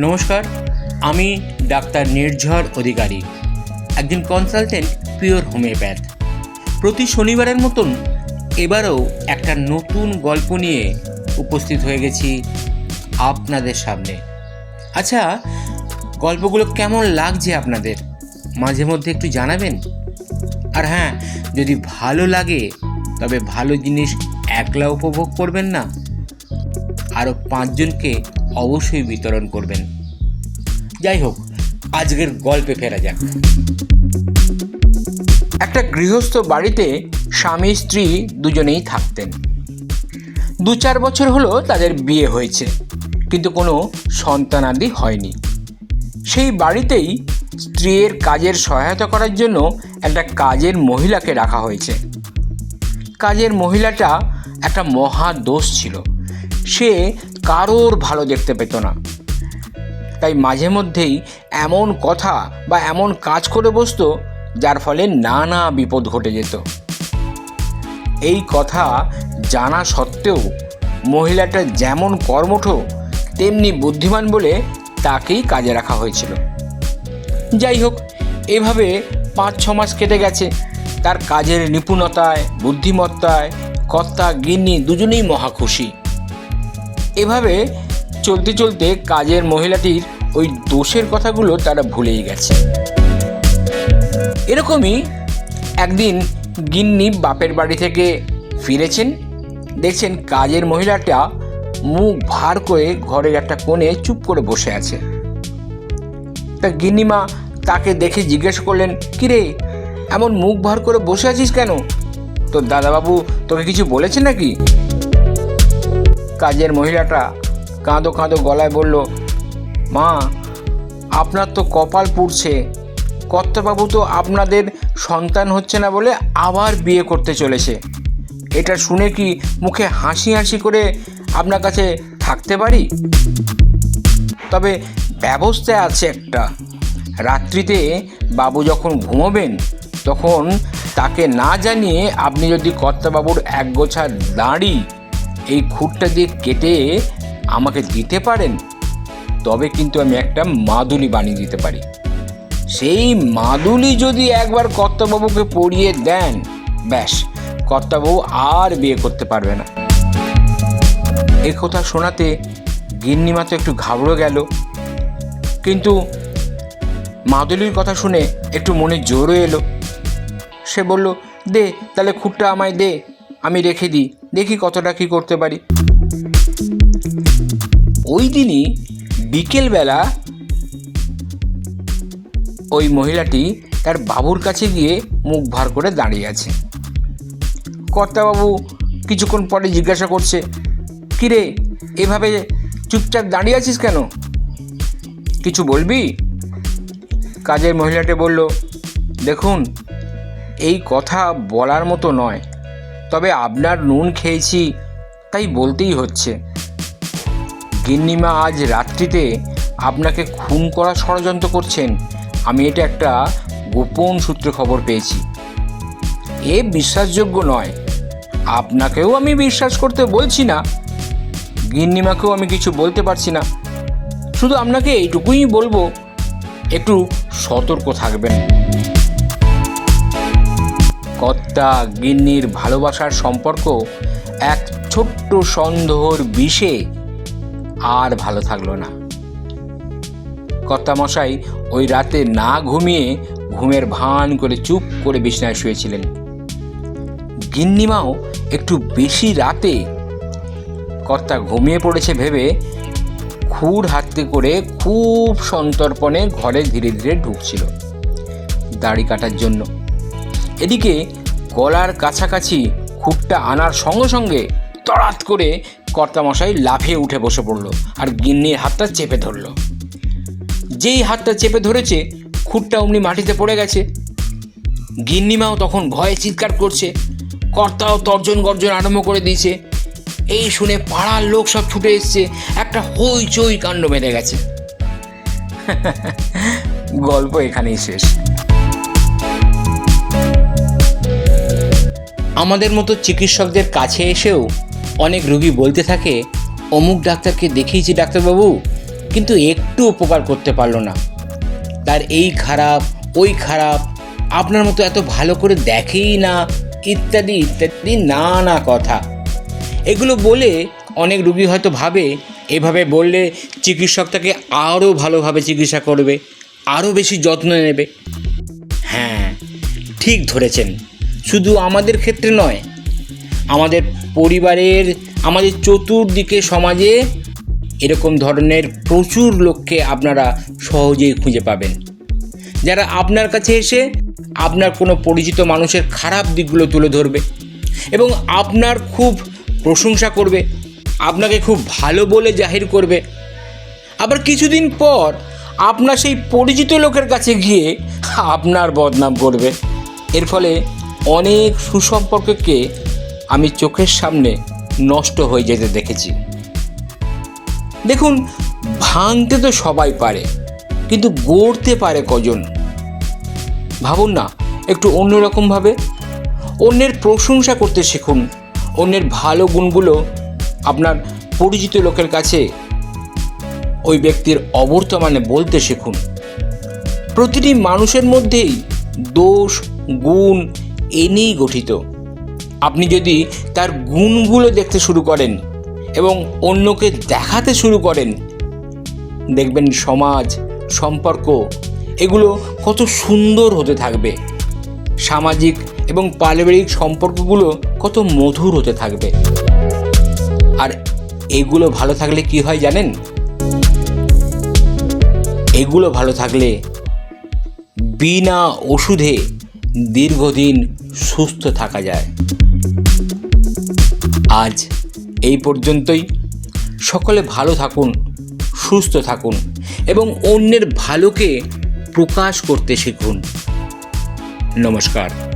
নমস্কার, আমি ডাক্তার নির্ঝর অধিকারী, একজন কনসালটেন্ট পিওর হোমিওপ্যাথ প্রতি শনিবারের মতন এবারও একটা নতুন গল্প নিয়ে উপস্থিত হয়ে গেছি আপনাদের সামনে। আচ্ছা গল্পগুলো কেমন লাগছে আপনাদের? মাঝে মধ্যে একটু জানাবেন? আর হ্যাঁ যদি ভালো লাগে, তবে ভালো জিনিস একলা উপভোগ করবেন না? আরও পাঁচজনকে অবশ্যই বিতরণ করবেন। যাই হোক, আজকের গল্পে ফেরা যাক। একটা গৃহস্থ বাড়িতে স্বামী, স্ত্রী দুজনেই থাকতেন। দু চার বছর হলো তাদের বিয়ে হয়েছে, কিন্তু কোনো সন্তানাদি হয়নি। সেই বাড়িতেই স্ত্রীর কাজের সহায়তা করার জন্য একটা কাজের মহিলাকে রাখা হয়েছে। কাজের মহিলাটা একটা মহা দোষ ছিল। সে কারোর ভালো দেখতে পেত না। তাই মাঝে মধ্যেই এমন কথা বা এমন কাজ করে বসতো, যার ফলে নানা বিপদ ঘটে যেত। এই কথা জানা সত্ত্বেও মহিলাটা যেমন কর্মঠ, তেমনি বুদ্ধিমান বলে তাকেই কাজে রাখা হয়েছিল। যাই হোক, এভাবে পাঁচ, ছ মাস কেটে গেছে। তার কাজের নিপুণতায়, বুদ্ধিমত্তায়, কর্তা, গিন্নি দুজনেই মহা খুশি। এভাবে চলতে চলতে কাজের মহিলাটির ওই দোষের কথাগুলো তারা ভুলেই গেছে। এরকমই একদিন গিন্নি বাপের বাড়ি থেকে ফিরেছেন, দেখছেন কাজের মহিলাটা মুখ ভার করে ঘরের একটা কোণে চুপ করে বসে আছে। তা গিন্নিমা তাকে দেখে জিজ্ঞেস করলেন, কিরে, এমন মুখ ভার করে বসে আছিস কেন? তোর দাদাবাবু তোকে কিছু বলেছে নাকি? কাজের মহিলাটা কাঁদো কাঁদো গলায় বলল, মা, আপনার তো কপাল পুড়ছে। কর্তাবাবু তো আপনাদের সন্তান হচ্ছে না বলে আবার বিয়ে করতে চলেছে। এটা শুনে কি মুখে হাসি হাসি করে আপনার কাছে থাকতে পারি? তবে ব্যবস্থা আছে একটা। রাত্রিতে বাবু যখন ঘুমোবেন, তখন তাকে না জানিয়ে আপনি যদি কর্তাবাবুর এক গোছা দাঁড়ি এই খুঁটটা দিয়ে কেটে আমাকে দিতে পারেন? তবে কিন্তু আমি একটা মাদুলি বানিয়ে দিতে পারি। সেই মাদুলি যদি একবার কর্তাবাবুকে পরিয়ে দেন, ব্যাস, কর্তাবাবু আর বিয়ে করতে পারবে না। এ কথা শোনাতে গিন্নিমা তো একটু ঘাবড়ে গেল। কিন্তু মাদুলির কথা শুনে একটু মনে জোরও এলো। সে বলল, দে, তাহলে খুঁটটা আমায় দে। আমি রেখে দিই। দেখি কতটা কি করতে পারি। ওই দিনই বিকেলবেলা ওই মহিলাটি তার বাবুর কাছে গিয়ে মুখ ভার করে দাঁড়িয়ে আছে। কর্তাবাবু কিছুক্ষণ পরে জিজ্ঞাসা করছে, কিরে, এভাবে চুপচাপ দাঁড়িয়ে আছিস কেন? কিছু বলবি? কাজের মহিলাটি বলল, দেখুন, এই কথা বলার মতো নয়। তবে আপনার নুন খেয়েছি, তাই বলতেই হচ্ছে। গিন্নিমা আজ রাত্রিতে আপনাকে খুন করা ষড়যন্ত্র করছেন। আমি এটা একটা গোপন সূত্রে খবর পেয়েছি। এ বিশ্বাসযোগ্য নয়। আপনাকেও আমি বিশ্বাস করতে বলছি না। গিন্নিমাকেও আমি কিছু বলতে পারছি না। শুধু আপনাকে এইটুকুই বলব, একটু সতর্ক থাকবেন। কর্তা গিন্নির ভালোবাসার সম্পর্ক এক ছোট্ট সন্দেহর বিষে আর ভালো থাকল না। কর্তামশাই ওই রাতে না ঘুমিয়ে ঘুমের ভান করে চুপ করে বিছনায় শুয়েছিলেন। গিন্নিমাও একটু বেশি রাতে কর্তা ঘুমিয়ে পড়েছে ভেবে খুর হাতে করে খুব সন্তর্পণে ঘরে ধীরে ধীরে ঢুকছিল। দাড়ি কাটার জন্য এদিকে গলার কাছাকাছি খুঁটটা আনার সঙ্গে সঙ্গে তড়াত করে কর্তামশাই লাফিয়ে উঠে বসে পড়ল আর গিন্নির হাতটা চেপে ধরল। যেই হাতটা চেপে ধরেছে, খুঁটটা অমনি মাটিতে পড়ে গেছে। গিন্নিমাও তখন ভয়ে চিৎকার করছে। কর্তাও তর্জন গর্জন আরম্ভ করে দিয়েছে। এই শুনে পাড়ার লোক সব ছুটে এসছে। একটা হইচই কাণ্ড বেঁধে গেছে। গল্প এখানেই শেষ। আমাদের মতো চিকিৎসকদের কাছে এসেও অনেক রোগী বলতে থাকে, অমুক ডাক্তারকে দেখিয়েছি ডাক্তারবাবু, কিন্তু একটু উপকার করতে পারল না। তার এই খারাপ, ওই খারাপ, আপনার মতো এত ভালো করে দেখেই না, ইত্যাদি ইত্যাদি, নানা কথা। এগুলো বলে অনেক রুগী হয়তো ভাবে, এভাবে বললে চিকিৎসক তাকে আরও ভালোভাবে চিকিৎসা করবে, আরও বেশি যত্ন নেবে। হ্যাঁ ঠিক ধরেছেন। শুধু আমাদের ক্ষেত্রে নয়, আমাদের পরিবারের, আমাদের চতুর্দিকে সমাজে এরকম ধরনের প্রচুর লোককে আপনারা সহজেই খুঁজে পাবেন। যারা আপনার কাছে এসে আপনার কোনো পরিচিত মানুষের খারাপ দিকগুলো তুলে ধরবে এবং আপনার খুব প্রশংসা করবে, আপনাকে খুব ভালো বলে জাহির করবে। আবার কিছুদিন পর আপনার সেই পরিচিত লোকের কাছে গিয়ে আপনার বদনাম করবে। এর ফলে অনেক সুসম্পর্ককে আমি চোখের সামনে নষ্ট হয়ে যেতে দেখেছি। দেখুন, ভাঙতে তো সবাই পারে, কিন্তু গড়তে পারে কজন? ভাবুন না, একটু অন্যরকমভাবে অন্যের প্রশংসা করতে শিখুন, অন্যের ভালো গুণগুলো আপনার পরিচিত লোকের কাছে ওই ব্যক্তির অবর্তমানে বলতে শিখুন। প্রতিটি মানুষের মধ্যেই দোষ, গুণ এ নিয়েই গঠিত। আপনি যদি তার গুণগুলো দেখতে শুরু করেন এবং অন্যকে দেখাতে শুরু করেন, দেখবেন সমাজ, সম্পর্ক এগুলো কত সুন্দর হতে থাকবে। সামাজিক এবং পারিবারিক সম্পর্কগুলো কত মধুর হতে থাকবে। আর এগুলো ভালো থাকলে কি হয় জানেন? এগুলো ভালো থাকলে বিনা ওষুধে দীর্ঘদিন সুস্থ থাকা যায়। আজ এই পর্যন্তই। সকলে ভালো থাকুন, সুস্থ থাকুন এবং অন্যের ভালোকে প্রকাশ করতে শিখুন। নমস্কার।